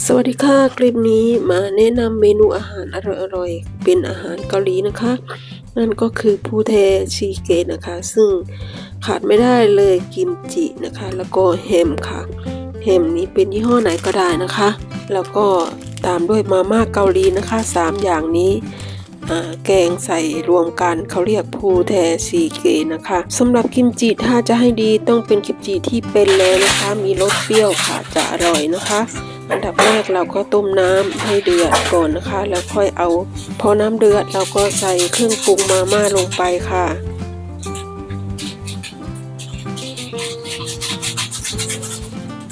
สวัสดีค่ะ คลิปนี้มาแนะนำเมนูอาหารอร่อยๆ เป็นอาหารเกาหลีนะคะ นั่นก็คือพูเทชีเกนะคะ ซึ่งขาดไม่ได้เลยกิมจินะคะ แล้วก็แฮมค่ะแฮมนี้เป็นยี่ห้อไหนก็ได้นะคะ แล้วก็ตามด้วยมาม่าเกาหลีนะคะสามอย่างนี้แกงใส่รวมกันเขาเรียกพูแทซีเกนะคะสำหรับกิมจิถ้าจะให้ดีต้องเป็นกิมจิที่เป็นแล้วนะคะ มีรสเปรี้ยวค่ะจะอร่อยนะคะ อันดับแรกเราก็ต้มน้ำให้เดือดก่อนนะคะ แล้วค่อยเอา พอน้ำเดือดเราก็ใส่เครื่องปรุงมาม่าลงไปค่ะ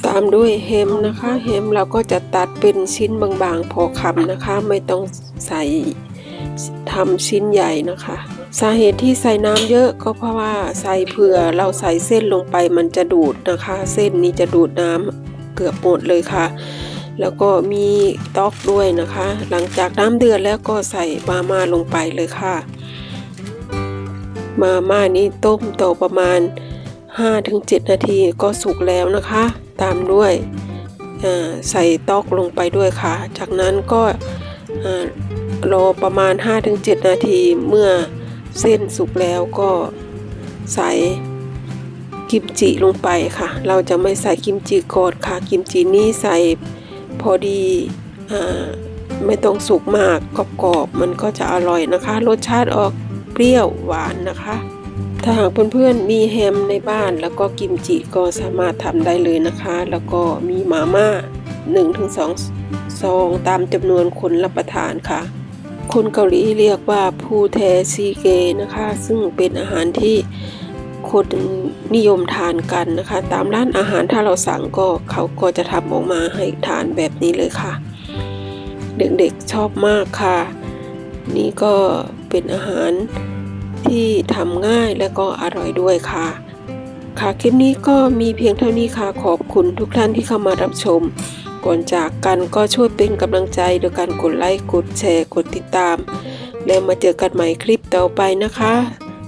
ตามด้วยเฮมนะคะเฮมเราก็จะตัดเป็นชิ้นบางๆ พอคำนะคะ ไม่ต้องใส่ทำชิ้นใหญ่นะคะ สาเหตุที่ใส่น้ำเยอะก็เพราะว่าใส่เผื่อเราใส่เส้นลงไปมันจะดูดนะคะ เส้นนี้จะดูดน้ำเกือบหมดเลยค่ะ แล้วก็มีต๊อกด้วยนะคะ หลังจากน้ำเดือดแล้วก็ใส่มาม่าลงไปเลยค่ะ มาม่านี้ต้มต่อประมาณ 5-7 นาทีก็สุกแล้วนะคะ ตามด้วยใส่ต๊อกลงไปด้วยค่ะ จากนั้นก็รอประมาณ 5-7 นาทีเมื่อเส้นสุกแล้วก็ใส่กิมจิลงไปค่ะ เราจะไม่ใส่กิมจิก่อนค่ะ กิมจินี้ใส่ พอดีอไม่ต้องสุกมากกรอบๆมันก็จะอร่อยนะคะ รสชาติออกเปรี้ยวหวานนะคะ ถ้าหากเพื่อนๆมีแฮมในบ้านแล้วก็กิมจิก็สามารถทำได้เลยนะคะ แล้วก็มีมาม่า1-2ซองตามจำนวนคนรับประทานค่ะคนเกาหลีเรียกว่าพูเทซีเกนะคะ ซึ่งเป็นอาหารที่ คนนิยมทานกันนะคะ ตามร้านอาหารถ้าเราสั่งก็เขาก็จะทำออกมาให้ทานแบบนี้เลยค่ะ เด็กๆชอบมากค่ะ นี่ก็เป็นอาหารที่ทำง่ายและก็อร่อยด้วยค่ะ ค่ะคลิปนี้ก็มีเพียงเท่านี้ค่ะขอบคุณทุกท่านที่เข้ามารับชม ก่อนจากกันก็ช่วยเป็นกำลังใจโดยการกดไลค์กดแชร์กดติดตาม แล้วมาเจอกันใหม่คลิปต่อไปนะคะ